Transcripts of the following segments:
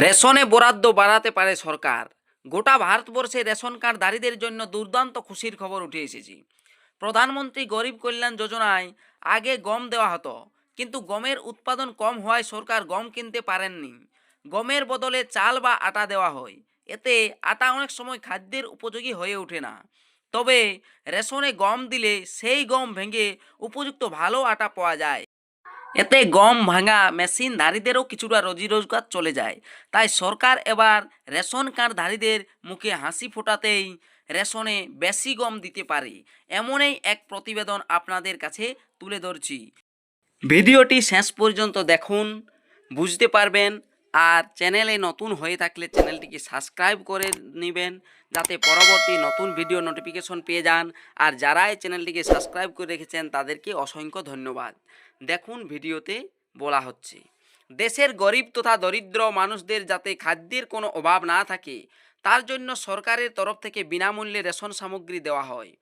রেশনে বরাদ্দ বাড়াতে পারে সরকার। গোটা ভারতবর্ষে রেশন কার্ড কার্ডধারীদের জন্য দুর্দান্ত খুশির খবর উঠে এসেছে। প্রধানমন্ত্রী গরিব কল্যাণ যোজনায় আগে গম দেওয়া হতো, কিন্তু গমের উৎপাদন কম হওয়ায় সরকার গম কিনতে পারেননি। গমের বদলে চাল বা আটা দেওয়া হয়। এতে আটা অনেক সময় খাদ্যের উপযোগী হয়ে ওঠে না। তবে রেশনে গম দিলে সেই গম ভেঙে উপযুক্ত ভালো আটা পাওয়া যায়। এতে গম ভাঙা মেশিন মেশিনধারীদেরও কিছুটা রোজি রোজগার চলে যায়। তাই সরকার এবার রেশন কার্ডধারীদের মুখে হাসি ফোটাতেই রেশনে বেশি গম দিতে পারে, এমনই এক প্রতিবেদন আপনাদের কাছে তুলে ধরছি। ভিডিওটি শেষ পর্যন্ত দেখুন, বুঝতে পারবেন, আর চ্যানেলে নতুন হয়ে থাকলে চ্যানেলটিকে সাবস্ক্রাইব করে নেবেন, যাতে পরবর্তী নতুন ভিডিও নোটিফিকেশন পেয়ে যান, আর যারা এই চ্যানেলটিকে সাবস্ক্রাইব করে রেখেছেন তাদেরকে অসংখ্য ধন্যবাদ। দেখুন ভিডিওতে বলা হচ্ছে। দেশের গরিব তথা দরিদ্র মানুষদের যাতে খাদ্যের কোনো অভাব না থাকে, তার জন্য সরকারের তরফ থেকে বিনামূল্যে রেশন সামগ্রী দেওয়া হয়।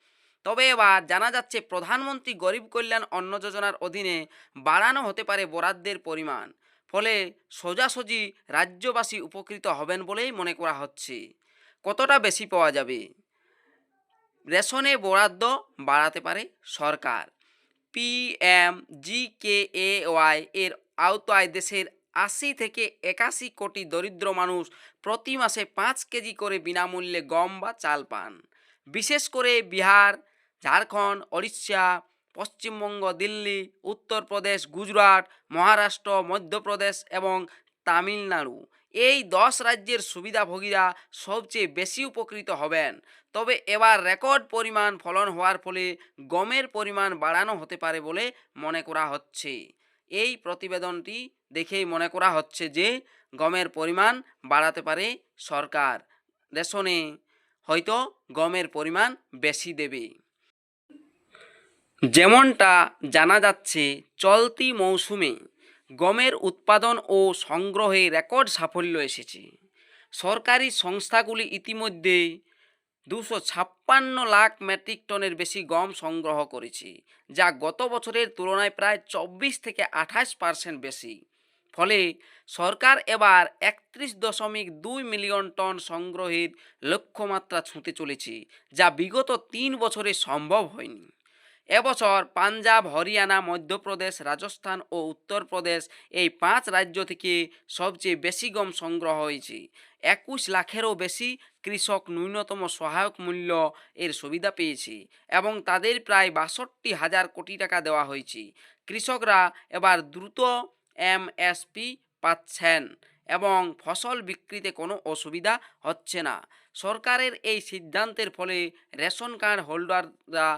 তবে এবার জানা যাচ্ছে, প্রধানমন্ত্রী গরিব কল্যাণ অন্ন যোজনার অধীনে বাড়ানো হতে পারে বরাদ্দের পরিমাণ, ফলে সোজাসুজি রাজ্যবাসী উপকৃত হবেন বলেই মনে করা হচ্ছে। কতটা বেশি পাওয়া যাবে? রেশনে বরাদ্দ বাড়াতে পারে সরকার। PM G K A Y এর আওতায় দেশের আশি থেকে একাশি কোটি দরিদ্র মানুষ প্রতি মাসে পাঁচ কেজি করে বিনামূল্যে গম বা চাল পান। বিশেষ করে বিহার, ঝাড়খণ্ড, ওড়িশা, পশ্চিমবঙ্গ, দিল্লি, উত্তরপ্রদেশ, গুজরাট, মহারাষ্ট্র, মধ্যপ্রদেশ এবং তামিলনাড়ু। এই দশ রাজ্যের সুবিধাভোগীরা সবচেয়ে বেশি উপকৃত হবেন। তবে এবার রেকর্ড পরিমাণ ফলন হওয়ার ফলে গমের পরিমাণ বাড়ানো হতে পারে বলে মনে করা হচ্ছে। এই প্রতিবেদনটি দেখেই মনে করা হচ্ছে যে গমের পরিমাণ বাড়াতে পারে সরকার। রেশনে হয়তো গমের পরিমাণ বেশি দেবে। যেমনটা জানা যাচ্ছে, চলতি মৌসুমে গমের উৎপাদন ও সংগ্রহে রেকর্ড সাফল্য এসেছে। সরকারি সংস্থাগুলি ইতিমধ্যে দুশো ছাপ্পান্ন লাখ মেট্রিক টনের বেশি গম সংগ্রহ করেছে, যা গত বছরের তুলনায় প্রায় চব্বিশ থেকে আঠাশ পার্সেন্ট বেশি। ফলে সরকার এবার একত্রিশ দশমিক দুই মিলিয়ন টন সংগ্রহের লক্ষ্যমাত্রা ছুঁতে চলেছে, যা বিগত তিন বছরে সম্ভব হয়নি। এবছর পাঞ্জাব, হরিয়ানা, মধ্যপ্রদেশ, রাজস্থান ও উত্তরপ্রদেশ এই পাঁচ রাজ্য থেকে সবচেয়ে বেশি গম সংগ্রহ হয়েছে। একুশ লাখেরও বেশি কৃষক ন্যূনতম সহায়ক মূল্য এর সুবিধা পেয়েছে এবং তাদের প্রায় বাষট্টি হাজার কোটি টাকা দেওয়া হয়েছে। কৃষকরা এবার দ্রুত এমএসপি পাচ্ছেন এবং ফসল বিক্রিতে কোনো অসুবিধা হচ্ছে না। সরকারের এই সিদ্ধান্তের ফলে রেশন কার্ড হোল্ডাররা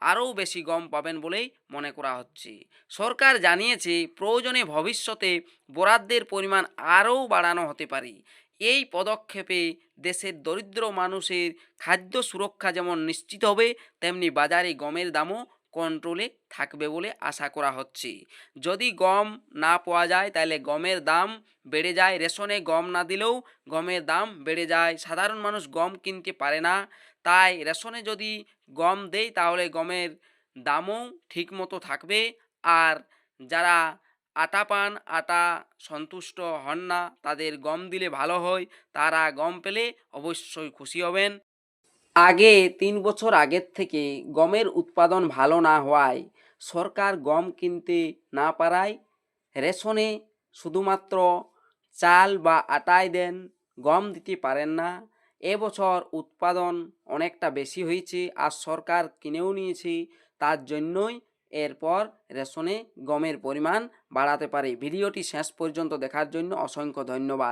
আরও বেশি গম পাবেন বলেই মনে করা হচ্ছে। সরকার জানিয়েছে, প্রয়োজনে ভবিষ্যতে বরাদ্দের পরিমাণ আরও বাড়ানো হতে পারে। এই পদক্ষেপে দেশের দরিদ্র মানুষের খাদ্য সুরক্ষা যেমন নিশ্চিত হবে, তেমনি বাজারে গমের দামও কন্ট্রোলে থাকবে বলে আশা করা হচ্ছে। যদি গম না পাওয়া যায়, তাহলে গমের দাম বেড়ে যায়। রেশনে গম না দিলেও গমের দাম বেড়ে যায়। সাধারণ মানুষ গম কিনতে পারে না। তাই রেশনে যদি গম দেই, তাহলে গমের দামও ঠিকমতো থাকবে। আর যারা আটা পান, আটা সন্তুষ্ট হন না, তাদের গম দিলে ভালো হয়। তারা গম পেলে অবশ্যই খুশি হবেন। আগে, তিন বছর আগের থেকে গমের উৎপাদন ভালো না হওয়ায় সরকার গম কিনতে না পারায় রেশনে শুধুমাত্র চাল বা আটাই দেন গম দিতে পারেন না। এবছর উৎপাদন অনেকটা বেশি হয়েছে আর সরকার কিনেও নিয়েছে, তার জন্যই এরপর রেশনে গমের পরিমাণ বাড়াতে পারে। ভিডিওটি শেষ পর্যন্ত দেখার জন্য অসংখ্য ধন্যবাদ।